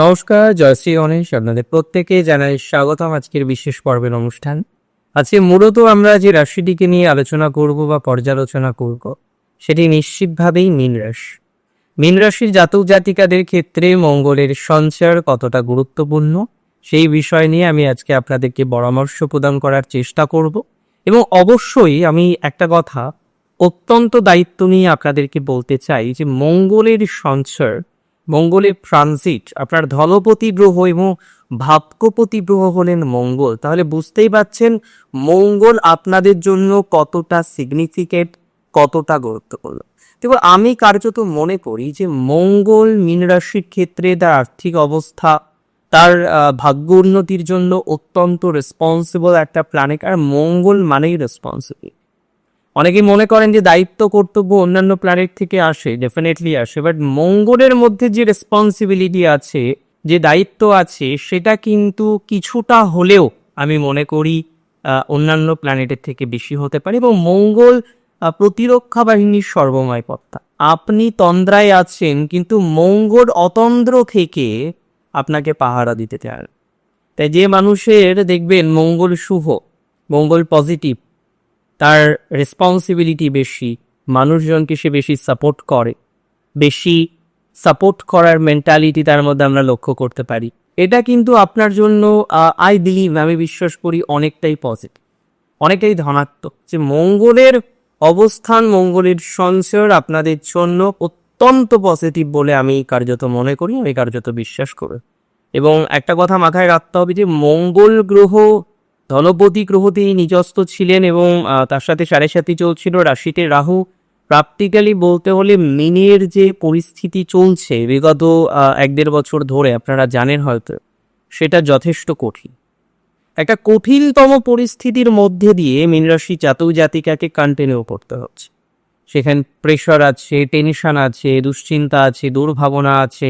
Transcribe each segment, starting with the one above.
নমস্কার, জয়শ্রী গণেশ আপনাদের প্রত্যেকে জানাই স্বাগতম আজকের বিশেষ পর্বের অনুষ্ঠান। আজকে মূলত আমরা যে রাশিটিকে নিয়ে আলোচনা করব বা পর্যালোচনা করব, সেটি নিশ্চিতভাবেই মীন রাশি। মীন রাশির জাতক জাতিকাদের ক্ষেত্রে মঙ্গলের সঞ্চার কতটা গুরুত্বপূর্ণ, সেই বিষয় নিয়ে আমি আজকে আপনাদেরকে পরামর্শ প্রদান করার চেষ্টা করব এবং অবশ্যই আমি একটা কথা অত্যন্ত দায়িত্ব নিয়ে আপনাদেরকে বলতে চাই যে মঙ্গলের সঞ্চার মঙ্গলের ট্রানজিট, আপনার ধলপতি গ্রহ এবং ভাবকপতি গ্রহ হলেন মঙ্গল। তাহলে বুঝতেই পাচ্ছেন মঙ্গল আপনাদের জন্য কতটা সিগনিফিকেন্ট কতটা গুরুত্বপূর্ণ। এবার আমি কার্যত মনে করি যে মঙ্গল মীন রাশির ক্ষেত্রে তার আর্থিক অবস্থা, তার ভাগ্য উন্নতির জন্য অত্যন্ত রেসপন্সিবল একটা প্ল্যানেট আর মঙ্গল মানেই রেসপন্সিবল অনেকেই মনে করেন যে দায়িত্ব, কর্তব্য অন্যান্য প্ল্যানেট থেকে আসে ডেফিনেটলি আসে বাট মঙ্গলের মধ্যে যে রেসপন্সিবিলিটি আছে, যে দায়িত্ব আছে, সেটা কিন্তু কিছুটা হলেও আমি মনে করি অন্যান্য প্ল্যানেটের থেকে বেশি হতে পারে এবং মঙ্গল প্রতিরক্ষা বাহিনীর সর্বময় পত্তা আপনি তন্দ্রায় আছেন, কিন্তু মঙ্গল অতন্দ্র থেকে আপনাকে পাহারা দিতে চায় তাই যে মানুষের, দেখবেন মঙ্গল শুভ, মঙ্গল পজিটিভ তার রেসপন্সিবিলিটি বেশি, মানুষজনকে সে বেশি সাপোর্ট করে। বেশি সাপোর্ট করার মেন্টালিটি তার মধ্যে আমরা লক্ষ্য করতে পারি। এটা কিন্তু আপনার জন্য আই বিলিভ আমি বিশ্বাস করি অনেকটাই পজিটিভ অনেকটাই ধনাত্মক যে মঙ্গলের অবস্থান, মঙ্গলের সঞ্চয় আপনাদের জন্য অত্যন্ত পজিটিভ বলে আমি কার্যত মনে করি, আমি কার্যত বিশ্বাস করি। এবং একটা কথা মাথায় রাখতে হবে যে মঙ্গল গ্রহ ধনপতি গ্রহতেই নিজস্ত ছিলেন এবং তার সাথে সাড়ে সাথে চলছিল রাশিতে রাহু। প্র্যাকটিক্যালি বলতে হলে মিনের যে পরিস্থিতি চলছে বিগত এক দেড় বছর ধরে, আপনারা জানেন হয়তো, সেটা যথেষ্ট কঠিন। একটা কঠিনতম পরিস্থিতির মধ্যে দিয়ে মীন রাশি জাতক জাতিকাকে কন্টিনিউ করতে হচ্ছে। সেখানে প্রেশার আছে টেনশন আছে, দুশ্চিন্তা আছে, দুর্ভাবনা আছে,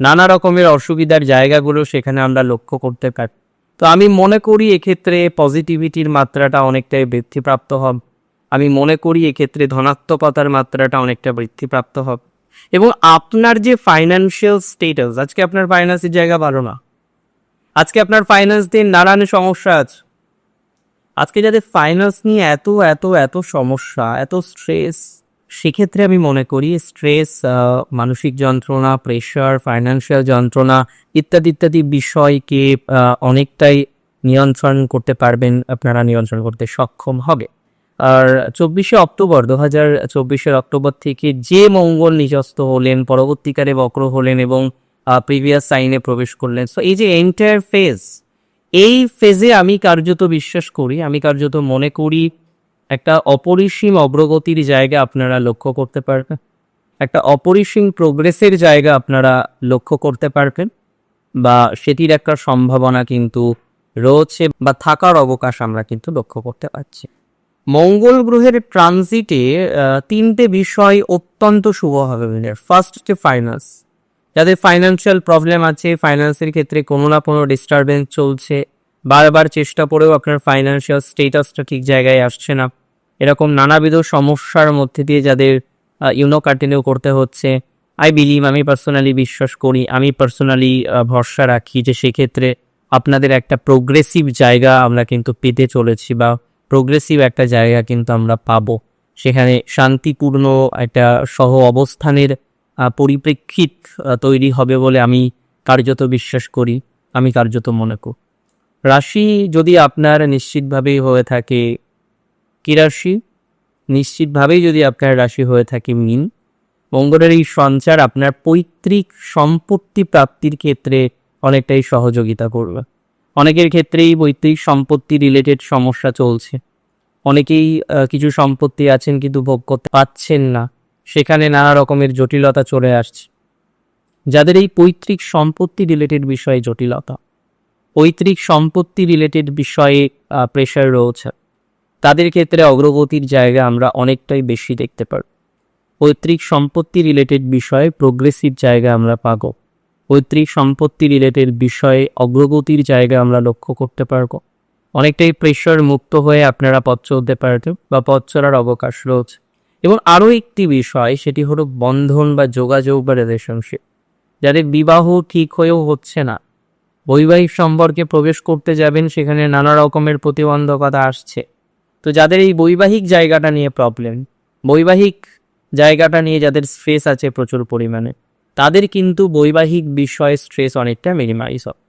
নানা রকমের অসুবিধার জায়গাগুলো সেখানে আমরা লক্ষ্য করতে পারি তো আমি মনে করি এক্ষেত্রে পজিটিভিটির মাত্রাটা অনেকটাই বৃদ্ধিপ্রাপ্ত হবে। আমি মনে করি এক্ষেত্রে ধনাত্মকতার মাত্রাটা অনেকটা বৃদ্ধিপ্রাপ্ত হবে। এবং আপনার যে ফাইন্যান্সিয়াল স্টেটাস আজকে আপনার ফাইন্যান্সের জায়গা ভালো না। আজকে আপনার ফাইন্যান্স দিয়ে নানান সমস্যা আছে। আজকে যাদের ফাইন্যান্স নিয়ে এত এত এত সমস্যা, এত স্ট্রেস সেক্ষেত্রে আমি মনে করি স্ট্রেস মানসিক যন্ত্রণা প্রেশার ফাইন্যান্সিয়াল যন্ত্রণা ইত্যাদি ইত্যাদি বিষয়কে অনেকটাই নিয়ন্ত্রণ করতে পারবেন, আপনারা নিয়ন্ত্রণ করতে সক্ষম হবে। আর চব্বিশে অক্টোবর দু হাজার চব্বিশের অক্টোবর থেকে যে মঙ্গল নিজস্ত হলেন, পরবর্তীকালে বক্র হলেন এবং প্রিভিয়াস সাইনে প্রবেশ করলেন। সো এই যে এন্টায়ার ফেজ এই ফেজে আমি কার্যত বিশ্বাস করি, আমি কার্যত মনে করি একটা অপরিসীম অগ্রগতির জায়গা আপনারা লক্ষ্য করতে পারবেন। একটা অপরিসীম প্রোগ্রেসের জায়গা আপনারা লক্ষ্য করতে পারবেন বা সেটির একটা সম্ভাবনা কিন্তু রয়েছে বা থাকার অবকাশ আমরা কিন্তু লক্ষ্য করতে পারছি। মঙ্গল গ্রহের ট্রানজিটে তিনটে বিষয় অত্যন্ত শুভ হবে ফার্স্ট হচ্ছে ফাইন্যান্স যাদের ফাইন্যান্সিয়াল প্রবলেম আছে ফাইন্যান্সের ক্ষেত্রে কোনো না কোনো ডিস্টারবেন্স চলছে। বারবার চেষ্টা করেও আপনার ফাইন্যান্সিয়াল স্টেটাসটা ঠিক জায়গায় আসছে না। এরকম নানাবিধ সমস্যার মধ্যে দিয়ে যাদের ইউনো কন্টিনিউ করতে হচ্ছে। আই বিলিভ আমি পার্সোনালি বিশ্বাস করি, আমি পার্সোনালি ভরসা রাখি যে সেক্ষেত্রে আপনাদের একটা প্রোগ্রেসিভ জায়গা আমরা কিন্তু পেতে চলেছি বা প্রোগ্রেসিভ একটা জায়গা কিন্তু আমরা পাবো। সেখানে শান্তিপূর্ণ একটা সহ অবস্থানের পরিপ্রেক্ষিত তৈরি হবে বলে আমি কার্যত বিশ্বাস করি, আমি কার্যত মনে করি। রাশি যদি আপনার নিশ্চিতভাবেই হয়ে থাকে কি রাশি? নিশ্চিতভাবেই যদি আপনার রাশি হয়ে থাকে মিন, মঙ্গলের এই সঞ্চার আপনার পৈতৃক সম্পত্তি প্রাপ্তির ক্ষেত্রে অনেকটাই সহযোগিতা করবে। অনেকের ক্ষেত্রেই পৈতৃক সম্পত্তি রিলেটেড সমস্যা চলছে। অনেকেই কিছু সম্পত্তি আছেন কিন্তু ভোগ করতে পাচ্ছেন না। সেখানে নানা রকমের জটিলতা চলে আসছে। যাদের এই পৈতৃক সম্পত্তি রিলেটেড বিষয়ে জটিলতা, পৈতৃক সম্পত্তি রিলেটেড বিষয়ে প্রেশার রয়েছে। তাদের ক্ষেত্রে অগ্রগতির জায়গা আমরা অনেকটাই বেশি দেখতে পারব। পৈতৃক সম্পত্তি রিলেটেড বিষয়ে প্রোগ্রেসিভ জায়গা আমরা পাবো। পৈতৃক সম্পত্তি রিলেটেড বিষয়ে অগ্রগতির জায়গা আমরা লক্ষ্য করতে পারব। অনেকটাই প্রেশার মুক্ত হয়ে আপনারা পথ চলতে পারবেন বা পথ চলার অবকাশ রয়েছে। এবং আরও একটি বিষয়, সেটি হলো বন্ধন বা যোগাযোগ বা রিলেশনশিপ যাদের বিবাহ ঠিক হয়েও হচ্ছে না, বৈবাহিক সম্পর্কে প্রবেশ করতে যাবেন, সেখানে নানা রকমের প্রতিবন্ধকতা আসছে। তো যাদের এই বৈবাহিক জায়গাটা নিয়ে প্রবলেম বৈবাহিক জায়গাটা নিয়ে যাদের স্ট্রেস আছে প্রচুর পরিমাণে, তাদের কিন্তু বৈবাহিক বিষয়ে স্ট্রেস অনেকটা মিনিমাইজ হবে।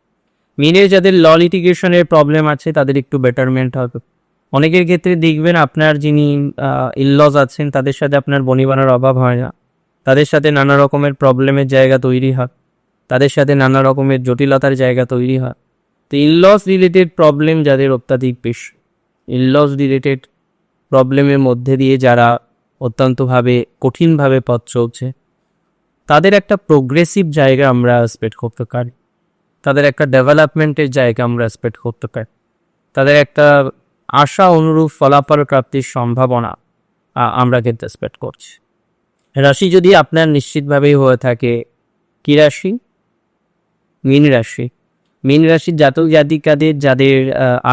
মিনের যাদের ল লিটিগেশনের প্রবলেম আছে, তাদের একটু বেটারমেন্ট হবে। অনেকের ক্ষেত্রে দেখবেন আপনার যিনি ইললজ আছেন, তাদের সাথে আপনার বনিবানার অভাব হয় না। তাদের সাথে নানা রকমের প্রবলেমের জায়গা তৈরি হয়। তাদের সাথে নানা রকমের জটিলতার জায়গা তৈরি হয়। তো ইনলস রিলেটেড প্রবলেম যাদের অত্যাধিক বেশি। ইনলস রিলেটেড প্রবলেমের মধ্যে দিয়ে যারা অত্যন্তভাবে কঠিনভাবে পথ চলছে, তাদের একটা প্রোগ্রেসিভ জায়গা আমরা এক্সপেক্ট করতে পারি। তাদের একটা ডেভেলপমেন্টের জায়গা আমরা এক্সপেক্ট করতে পারি। তাদের একটা আশা অনুরূপ ফলাফল প্রাপ্তির সম্ভাবনা আমরা কিন্তু এক্সপেক্ট করছি। রাশি যদি আপনার নিশ্চিতভাবেই হয়ে থাকে, কি রাশি? মীন রাশি। মীন রাশির জাতক জাতিকাদের যাদের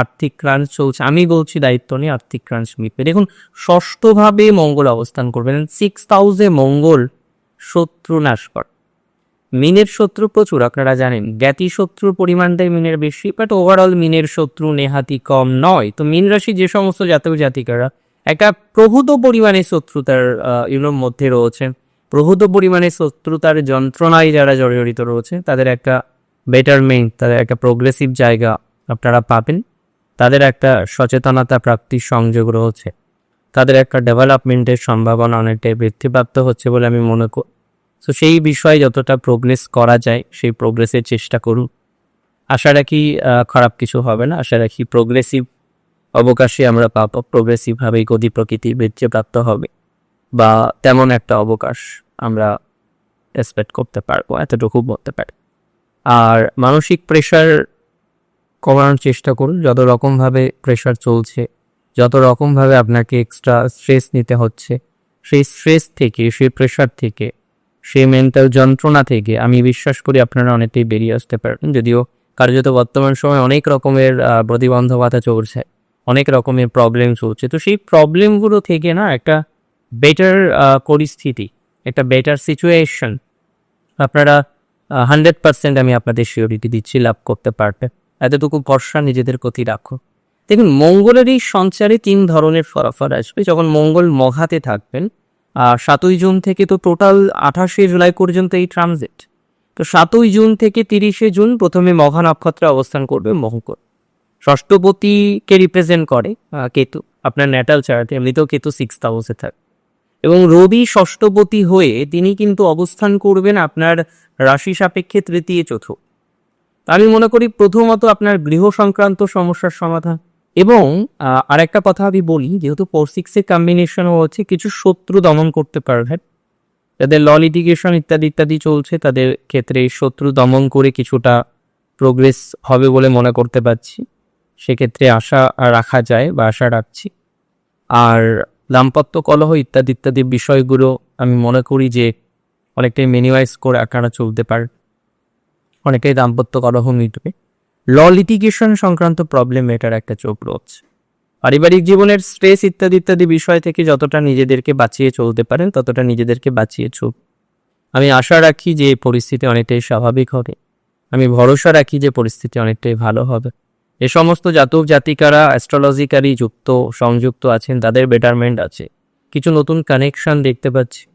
আর্থিক ক্রাঞ্চ চলছে, আমি বলছি দায়িত্ব নিয়ে আর্থিক ক্রাঞ্চ মিটবে। দেখুন, ষষ্ঠভাবে মঙ্গল অবস্থান করবেন। সিক্স হাউসে মঙ্গল শত্রু নাশ করে। মিনের শত্রু প্রচুর, আপনারা জানেন। জ্ঞাতি শত্রুর পরিমাণটাই মিনের বেশি বাট ওভারঅল মিনের শত্রু নেহাতি কম নয়। তো মিন রাশি যে সমস্ত জাতক জাতিকারা, একটা প্রভূত পরিমাণে শত্রুতার ইউনোর মধ্যে রয়েছেন প্রভূত পরিমাণে শত্রুতার যন্ত্রণায় যারা জড়িত রয়েছে, তাদের একটা বেটারমেন্ট তাদের একটা প্রোগ্রেসিভ জায়গা আপনারা পাবেন। তাদের একটা সচেতনতা প্রাপ্তির সংযোগ রয়েছে। তাদের একটা ডেভেলপমেন্টের সম্ভাবনা অনেকটাই বৃদ্ধিপ্রাপ্ত হচ্ছে বলে আমি মনে করি। তো সেই বিষয়ে যতটা প্রোগ্রেস করা যায়, সেই প্রোগ্রেসের চেষ্টা করুন। আশা রাখি খারাপ কিছু হবে না। আশা রাখি প্রোগ্রেসিভ অবকাশে আমরা পাবো। প্রোগ্রেসিভভাবেই গতি প্রকৃতি বৃদ্ধিপ্রাপ্ত হবে। বা তেমন একটা অবকাশ আমরা এক্সপেক্ট করতে পারব, এতটুকু বলতে পারি। আর মানসিক প্রেশার কমানোর চেষ্টা করুন। যত রকমভাবে প্রেশার চলছে, যত রকমভাবে আপনাকে এক্সট্রা স্ট্রেস নিতে হচ্ছে, সেই স্ট্রেস থেকে, সেই প্রেশার থেকে, সেই মেন্টাল যন্ত্রণা থেকে আমি বিশ্বাস করি আপনারা অনেকটাই বেরিয়ে আসতে পারবেন। যদিও কার্যত বর্তমান সময় অনেক রকমের প্রতিবন্ধকতা চলছে, অনেক রকমের প্রবলেম চলছে। তো সেই প্রবলেমগুলো থেকে না একটা বেটার পরিস্থিতি, একটা বেটার সিচুয়েশন আপনারা হান্ড্রেড পার্সেন্ট আমি আপনাদের সিওরিটি দিচ্ছি, লাভ করতে পারবে। এতটুকু ভরসা নিজেদের প্রতি রাখো। দেখুন মঙ্গলের এই সঞ্চারে তিন ধরনের ফলাফল আসবে। যখন মঙ্গল মঘাতে থাকবেন, আর সাতই জুন থেকে তো টোটাল আঠাশে জুলাই পর্যন্ত এই ট্রানজিট। তো সাতই জুন থেকে তিরিশে জুন প্রথমে মঘা নক্ষত্রে অবস্থান করবে মঙ্গল। ষষ্ঠপতিকে রিপ্রেজেন্ট করে কেতু। আপনার ন্যাটাল চার্টে এমনিতেও কেতু সিক্স হাউসে থাকে। এবং রবি ষষ্ঠপতি হয়ে তিনি কিন্তু অবস্থান করবেন আপনার রাশি সাপেক্ষে তৃতীয় চতুর্থ। আমি মনে করি প্রথমত আপনার গৃহ সংক্রান্ত সমস্যার সমাধান। এবং আহ, আরেকটা কথা আমি বলি যেহেতু ফোর সিক্সের কম্বিনেশনও হচ্ছে কিছু শত্রু দমন করতে পারবেন। যাদের ল লিটিগেশন ইত্যাদি ইত্যাদি চলছে তাদের ক্ষেত্রে শত্রু দমন করে কিছুটা প্রোগ্রেস হবে বলে মনে করতে পারছি। সেক্ষেত্রে আশা রাখা যায় বা আশা রাখছি। আর দাম্পত্য কলহ ইত্যাদি ইত্যাদি বিষয়গুলো আমি মনে করি যে অনেকটাই মিনিমাইজ করে আপনারা চলতে পারে। অনেকটাই দাম্পত্য কলহ মিটবে। ল লিটিগেশন সংক্রান্ত প্রবলেম এটার একটা চোখ রয়েছে। পারিবারিক জীবনের স্ট্রেস ইত্যাদি ইত্যাদি বিষয় থেকে যতটা নিজেদেরকে বাঁচিয়ে চলতে পারেন ততটা নিজেদেরকে বাঁচিয়ে চল আমি আশা রাখি যে পরিস্থিতি অনেকটাই স্বাভাবিক হবে। আমি ভরসা রাখি যে পরিস্থিতি অনেকটাই ভালো হবে। এ সমস্ত জাতক জাতিকারা অ্যাস্ট্রোলজিক্যালি যুক্ত, সংযুক্ত আছেন, তাদের বেটারমেন্ট আছে। কিছু নতুন কানেকশন দেখতে পাচ্ছি।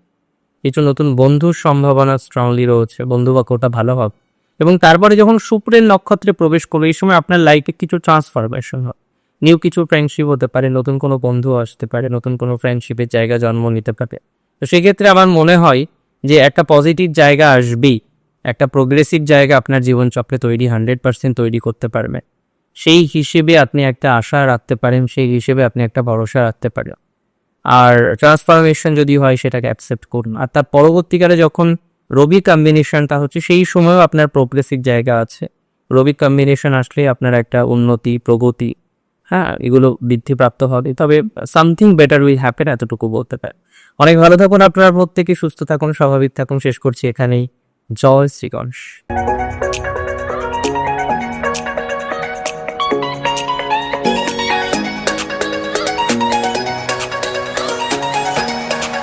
কিছু নতুন বন্ধুর সম্ভাবনা স্ট্রংলি রয়েছে, বন্ধু বাক্যটা ভালো হবে। এবং তারপরে যখন শুক্রের নক্ষত্রে প্রবেশ করবে, এই সময় আপনার লাইফে কিছু ট্রান্সফরমেশন হবে। নিউ কিছু ফ্রেন্ডশিপ হতে পারে, নতুন কোনো বন্ধু আসতে পারে, নতুন কোনো ফ্রেন্ডশিপের জায়গা জন্ম নিতে পারে। তো সেক্ষেত্রে আমার মনে হয় যে একটা পজিটিভ জায়গা আসবেই। একটা প্রোগ্রেসিভ জায়গা আপনার জীবনচক্রে তৈরি হান্ড্রেড পার্সেন্ট তৈরি করতে পারবে। সেই হিসেবে আপনি একটা আশা রাখতে পারেন, সেই হিসেবে আপনি একটা ভরসা রাখতে পারেন। আর ট্রান্সফরমেশন যদি হয়, সেটাকে অ্যাকসেপ্ট করুন। আর তার পরবর্তীকালে যখন রবি কম্বিনেশনটা হচ্ছে, সেই সময়ও আপনার প্রোগ্রেসিভ জায়গা আছে। রবি কম্বিনেশন আসলে আপনার একটা উন্নতি, প্রগতি হ্যাঁ এগুলো বৃদ্ধিপ্রাপ্ত হবে। তবে সামথিং বেটার উইল হ্যাপেন এতটুকু বলতে পারে অনেক ভালো থাকুন আপনারা, প্রত্যেকে সুস্থ থাকুন, স্বাভাবিক থাকুন। শেষ করছি এখানেই। জয় শ্রীগণেশ